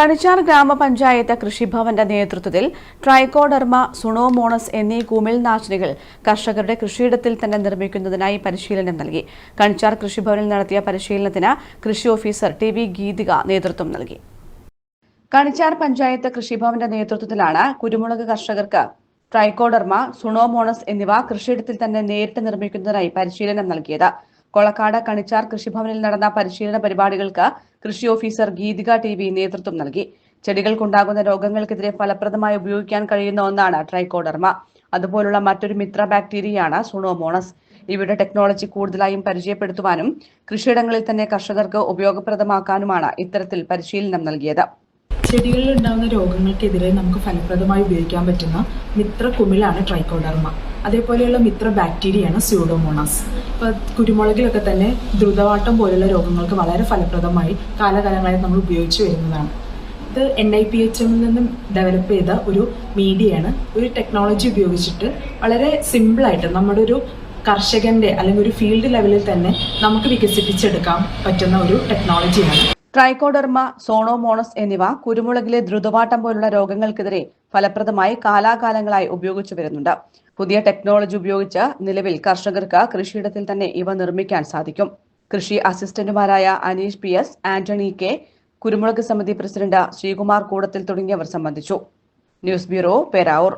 കണിച്ചാർ ഗ്രാമപഞ്ചായത്ത് കൃഷിഭവന്റെ നേതൃത്വത്തിൽ ട്രൈക്കോഡർമ സുണോമോണസ് എന്നീ കുമിൽനാശിനികൾ കർഷകരുടെ കൃഷിയിടത്തിൽ തന്നെ നിർമ്മിക്കുന്നതിനായി പരിശീലനം നൽകി. കണിച്ചാർ കൃഷിഭവനിൽ നടത്തിയ പരിശീലനത്തിന് കൃഷി ഓഫീസർ ടി വി ഗീതിക നേതൃത്വം നൽകി. കണിച്ചാർ പഞ്ചായത്ത് കൃഷിഭവന്റെ നേതൃത്വത്തിലാണ് കുരുമുളക് കർഷകർക്ക് ട്രൈക്കോഡർമ സുണോമോണസ് എന്നിവ കൃഷിയിടത്തിൽ തന്നെ നേരിട്ട് നിർമ്മിക്കുന്നതിനായി പരിശീലനം നൽകിയത്. കൊളക്കാട് കണിച്ചാർ കൃഷിഭവനിൽ നടന്ന പരിശീലന പരിപാടികൾക്ക് കൃഷി ഓഫീസർ ഗീതിക ടി വി നേതൃത്വം നൽകി. ചെടികൾക്കുണ്ടാകുന്ന രോഗങ്ങൾക്കെതിരെ ഫലപ്രദമായി ഉപയോഗിക്കാൻ കഴിയുന്ന ഒന്നാണ് ട്രൈക്കോഡർമ. അതുപോലുള്ള മറ്റൊരു മിത്ര ബാക്ടീരിയയാണ് സുണോമോണസ്. ഇവയുടെ ടെക്നോളജി കൂടുതലായും പരിചയപ്പെടുത്തുവാനും കൃഷിയിടങ്ങളിൽ തന്നെ കർഷകർക്ക് ഉപയോഗപ്രദമാക്കാനുമാണ് ഇത്തരത്തിൽ പരിശീലനം നൽകിയത്. ചെടികളിൽ ഉണ്ടാകുന്ന രോഗങ്ങൾക്കെതിരെ നമുക്ക് ഫലപ്രദമായി ഉപയോഗിക്കാൻ പറ്റുന്ന മിത്ര കുമിളാണ് ട്രൈക്കോഡർമ. അതേപോലെയുള്ള മിത്ര ബാക്ടീരിയയാണ് സ്യൂഡോമോണാസ്. ഇപ്പോൾ കുരുമുളകിലൊക്കെ തന്നെ ദ്രുതവാട്ടം പോലുള്ള രോഗങ്ങൾക്ക് വളരെ ഫലപ്രദമായി കാലകാലങ്ങളായി നമ്മൾ ഉപയോഗിച്ചു വരുന്നതാണ്. ഇത് എൻ ഐ പി എച്ച് എമ്മിൽ നിന്നും ഡെവലപ്പ് ചെയ്ത ഒരു മീഡിയയാണ്. ഒരു ടെക്നോളജി ഉപയോഗിച്ചിട്ട് വളരെ സിമ്പിളായിട്ട് നമ്മുടെ ഒരു കർഷകന്റെ അല്ലെങ്കിൽ ഒരു ഫീൽഡ് ലെവലിൽ തന്നെ നമുക്ക് വികസിപ്പിച്ചെടുക്കാൻ പറ്റുന്ന ഒരു ടെക്നോളജിയാണ് ട്രൈക്കോഡർമ സോണോമോണസ് എന്നിവ കുരുമുളകിലെ ദ്രുതവാട്ടം പോലുള്ള രോഗങ്ങൾക്കെതിരെ ഫലപ്രദമായി കാലാകാലങ്ങളായി ഉപയോഗിച്ചു വരുന്നുണ്ട്. പുതിയ ടെക്നോളജി ഉപയോഗിച്ച് നിലവിൽ കർഷകർക്ക് കൃഷിയിടത്തിൽ തന്നെ ഇവ നിർമ്മിക്കാൻ സാധിക്കും. കൃഷി അസിസ്റ്റന്റുമാരായ Aneesh P S Antony K കുരുമുളക് സമിതി പ്രസിഡന്റ് ശ്രീകുമാർ കൂടത്തിൽ തുടങ്ങിയവർ സംബന്ധിച്ചു. News bureau Peravoor.